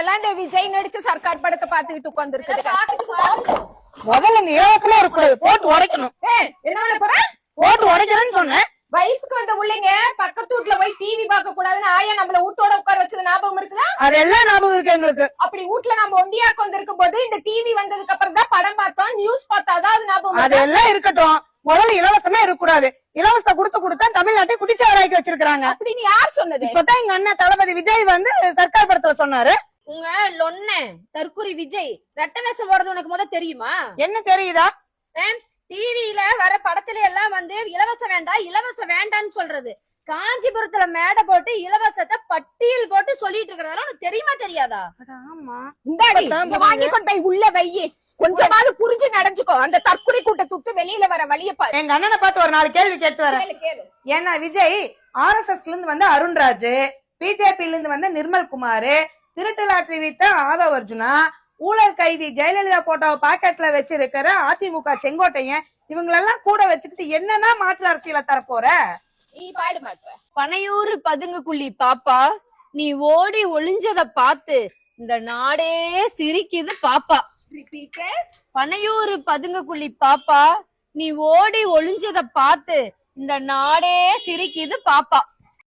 எல்லாம் இந்த விஜய் நடிச்ச சர்க்கார் படத்தை பாத்துக்கிட்டு உட்கார்ந்து இருக்குது முதல்ல இந்த இலவசமா இருக்கக்கூடாது போட்டு உடைக்கணும். என்ன பண்ண போற? போட்டு உடைக்கிறேன்னு சொன்னேன். வயசுக்கு வந்த பிள்ளைங்க பக்கத்து வீட்டுல போய் டிவி பார்க்க கூடாதுன்னு ஆயா நம்மள வீட்டோட உட்கார வச்சது ஞாபகம் இருக்குதா? அதெல்லாம் ஞாபகம் இருக்கு எங்களுக்கு. அப்படி வீட்டுல நம்ம ஒண்டியா உட்கார்ந்து போது இந்த டிவி வந்ததுக்கு அப்புறம் தான் படம் பார்த்தோம் நியூஸ் பார்த்தாதான் அது ஞாபகம். அதெல்லாம் இருக்கட்டும். முதல்ல இலவசமா இருக்கக்கூடாது. இலவச கொடுத்து கொடுத்தா தமிழ்நாட்டை குடிச்சவராக்கி வச்சிருக்காங்க அப்படின்னு யார் சொன்னது? இப்பதான் எங்க அண்ணன் தளபதி விஜய் வந்து சர்க்கார் படத்துல சொன்னாரு. உங்க லொன்ன தற்குறி விஜய் ரெட்ட வேஷம் போடுறது உனக்கு முத தெரியுமா? என்ன தெரியுதா? டிவில வர படத்துல எல்லாம் வந்து இலவசம் வேண்டாம் இலவசம் வேண்டாம்னு சொல்றது. காஞ்சிபுரத்துல மேடை போட்டு இலவசத்தை பட்டியல் போட்டு சொல்லிட்டு இருக்கிறதெல்லாம் உனக்கு தெரியுமா தெரியாதா? ஆமா. வாங்கி கொண்டு போய் உள்ள வையி கொஞ்சமாவது புரிஞ்சு நடந்துக்கோ. அந்த தற்குறி கூட்டத்தை விட்டு வெளியில வர வழிய பாரு. எங்க அண்ணனை பார்த்து ஒரு நாலு கேள்வி கேட்டு வரேன். ஏன்னா விஜய் ஆர்எஸ்எஸ்ல இருந்து வந்த அருண்ராஜ் பிஜேபில இருந்து வந்த நிர்மல் குமார் திருட்டு லாட்டரி வித்த ஆதவ் அர்ஜுனா ஊழல் கைதி ஜெயலலிதா போட்டோவை பாக்கெட்ல வச்சிருக்கிற அதிமுக செங்கோட்டையன் இவங்களெல்லாம் கூட வச்சுக்கிட்டு என்னன்னா மாற்று அரசியல தரப்போற? நீ பாடு பனையூர் பதுங்குக்குள்ளி பாப்பா நீ ஓடி ஒளிஞ்சத பார்த்து இந்த நாடே சிரிக்குது பாப்பா. ரிப்பீட் பனையூர் பதுங்குக்குள்ளி பாப்பா நீ ஓடி ஒளிஞ்சத பார்த்து இந்த நாடே சிரிக்குது பாப்பா.